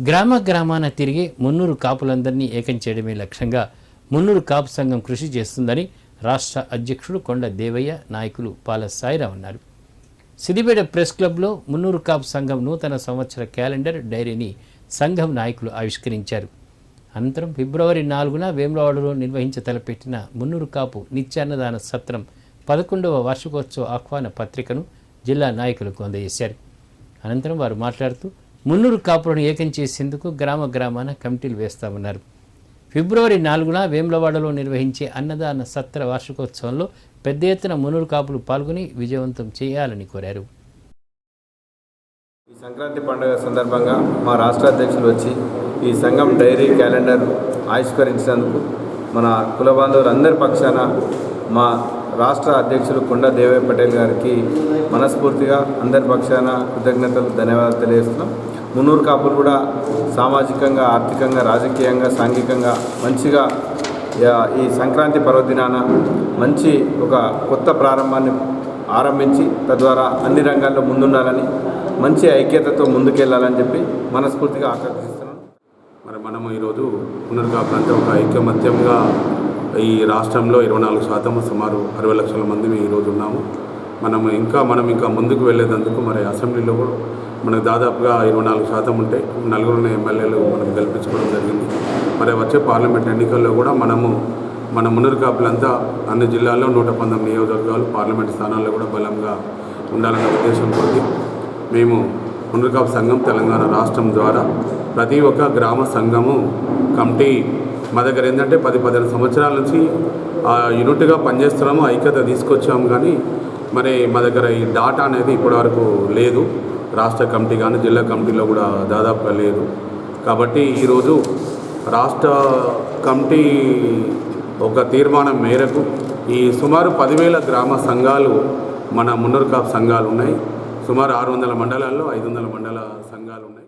గ్రామ గ్రామాన తిరిగి మున్నూరు కాపులందరినీ ఏకం చేయడమే లక్ష్యంగా మున్నూరు కాపు సంఘం కృషి చేస్తుందని రాష్ట్ర అధ్యక్షుడు కొండ దేవయ్య నాయకులు పాల సాయిరావు అన్నారు. సిద్దిపేట ప్రెస్ క్లబ్లో మున్నూరు కాపు సంఘం నూతన సంవత్సర క్యాలెండర్ డైరీని సంఘం నాయకులు ఆవిష్కరించారు. అనంతరం ఫిబ్రవరి నాలుగున వేములవాడలో నిర్వహించ తలపెట్టిన మున్నూరు కాపు నిత్యాన్నదాన సత్రం పదకొండవ వార్షికోత్సవ ఆహ్వాన పత్రికను జిల్లా నాయకులకు అందజేశారు. అనంతరం వారు మాట్లాడుతూ మున్నూరు కాపులను ఏకం చేసేందుకు గ్రామ గ్రామాన కమిటీలు వేస్తామన్నారు. ఫిబ్రవరి నాలుగున వేములవాడలో నిర్వహించే అన్నదాన సత్ర వార్షికోత్సవంలో పెద్ద ఎత్తున మున్నూరు కాపులు పాల్గొని విజయవంతం చేయాలని కోరారు. ఈ సంక్రాంతి పండుగ సందర్భంగా మా రాష్ట్ర అధ్యక్షులు వచ్చి ఈ సంఘం డైరీ క్యాలెండర్ ఆవిష్కరించినందుకు మన కుల బాంధవులందరి పక్షాన మా రాష్ట్ర అధ్యక్షులు కొండ దేవయ్య పటేల్ గారికి మనస్ఫూర్తిగా అందరి పక్షాన కృతజ్ఞతలు ధన్యవాదాలు తెలియజేస్తున్నాం. మున్నూరు కాపులు కూడా సామాజికంగా ఆర్థికంగా రాజకీయంగా సాంఘికంగా మంచిగా ఈ సంక్రాంతి పర్వదినాన మంచి ఒక కొత్త ప్రారంభాన్ని ఆరంభించి తద్వారా అన్ని రంగాల్లో ముందుండాలని మంచి ఐక్యతతో ముందుకెళ్ళాలని చెప్పి మనస్ఫూర్తిగా ఆకర్షిస్తున్నాం మరి మనము ఈరోజు పునర్కాపులంటే ఒక ఐక్యమత్యంగా ఈ రాష్ట్రంలో ఇరవై నాలుగు శాతం సుమారు అరవై లక్షల మంది ఈరోజు ఉన్నాము. మనము ఇంకా మనం ఇంకా ముందుకు వెళ్ళేటందుకు మరి అసెంబ్లీలో కూడా మనకు దాదాపుగా ఇరవై నాలుగు శాతం ఉంటే నలుగురు ఎమ్మెల్యేలు మనకు గెలిపించుకోవడం జరిగింది. మరి వచ్చే పార్లమెంట్ ఎన్నికల్లో కూడా మనము మన మున్నూరు కాపులంతా అన్ని జిల్లాల్లో నూట పంతొమ్మిది నియోజకవర్గాలు పార్లమెంట్ స్థానాల్లో కూడా బలంగా ఉండాలనే ఉద్దేశంతో మేము మున్నూరు సంఘం తెలంగాణ రాష్ట్రం ద్వారా ప్రతి ఒక్క గ్రామ సంఘము కమిటీ మా దగ్గర ఏంటంటే పది పదిహేను సంవత్సరాల నుంచి ఆ యూనిట్గా పనిచేస్తున్నాము ఐక్యత తీసుకొచ్చాము కానీ మరి మా దగ్గర ఈ డాటా అనేది ఇప్పటివరకు లేదు. రాష్ట్ర కమిటీ కానీ జిల్లా కమిటీలో కూడా దాదాపుగా లేదు. కాబట్టి ఈరోజు రాష్ట్ర కమిటీ ఒక తీర్మానం మేరకు ఈ సుమారు పదివేల గ్రామ సంఘాలు మన మున్నూరు కాపు సంఘాలు ఉన్నాయి. సుమారు ఆరు వందల మండలాల్లో ఐదు వందల మండల సంఘాలు ఉన్నాయి.